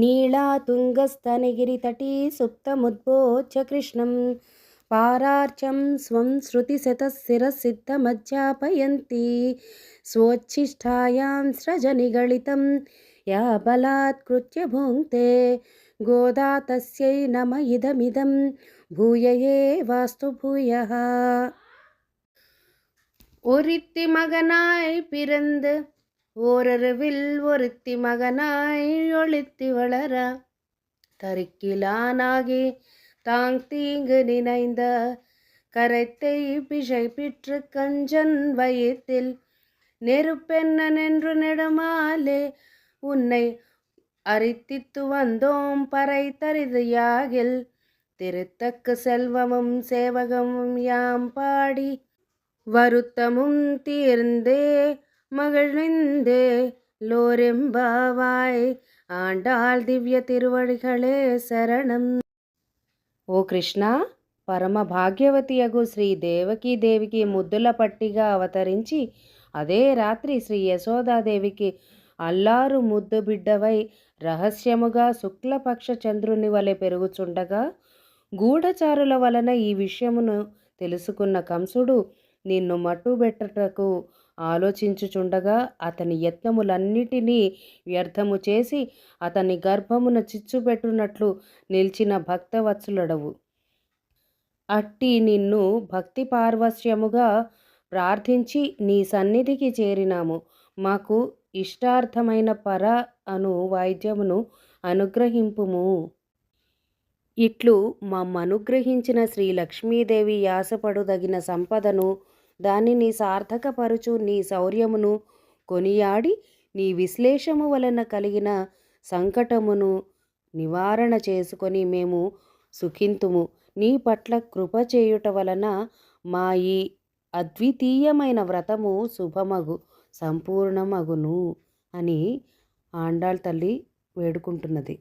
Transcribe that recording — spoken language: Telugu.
नीलातुङ्गस्तनगिरितटी तुङ्गस्तनिगिरितटी कृष्णं पारार्चं स्वं श्रुतिशतशिरसिद्धमज्जापयन्ती स्वोच्छिष्ठायां स्रजनिगळितं या बलात्कृत्य भुङ्क्ते गोदा तस्यै नम इदमिदं भूयये वास्तु भूयः उरित्तिमगनाय पिरन्द ஓரருவில் ஒருத்தி மகனாய் ஒளித்தி வளர. தருக்கிலானாகி தாங் தீங்கு நினைந்த கரைத்தை பிழை பிற்று கஞ்சன் வயிற்றில் நெருப்பென்ன நின்று நெடுமாலே உன்னை அரித்தித்து வந்தோம் பறை தரிதியாகில் திருத்தக்கு செல்வமும் சேவகமும் யாம் பாடி வருத்தமும் தீர்ந்தே மகிழ்ந்தே லோரெம்பாவாய் ஆண்டாள் திவ்ய திருவடிகளே சரணம் ఓ కృష్ణ పరమ భాగ్యవతియగు శ్రీ దేవకీ దేవికి ముద్దుల పట్టిగా అవతరించి అదే రాత్రి శ్రీ యశోదాదేవికి అల్లారు ముద్దు బిడ్డవై రహస్యముగా శుక్లపక్ష చంద్రుని వలె పెరుగుచుండగా గూఢచారుల వలన ఈ విషయమును తెలుసుకున్న కంసుడు నిన్ను మట్టుబెట్టటకు ఆలోచించుచుండగా అతని యత్నములన్నిటినీ వ్యర్థము చేసి అతని గర్భమున చిచ్చుపెట్టునట్లు నిలిచిన భక్తవత్సులడవు. అట్టి నిన్ను భక్తి పార్వశ్యముగా ప్రార్థించి నీ సన్నిధికి చేరినాము. మాకు ఇష్టార్థమైన పర అను వాయిద్యమును అనుగ్రహింపుము. ఇట్లు మమ్మనుగ్రహించిన శ్రీ లక్ష్మీదేవి యాసపడుదగిన సంపదను దానిని సార్థకపరుచు నీ శౌర్యమును కొనియాడి నీ విశ్లేషము వలన కలిగిన సంకటమును నివారణ చేసుకొని మేము సుఖింతుము. నీ పట్ల కృప చేయుట వలన మా ఈ అద్వితీయమైన వ్రతము శుభమగు సంపూర్ణమగును అని ఆండాళ్ తల్లి వేడుకుంటున్నది.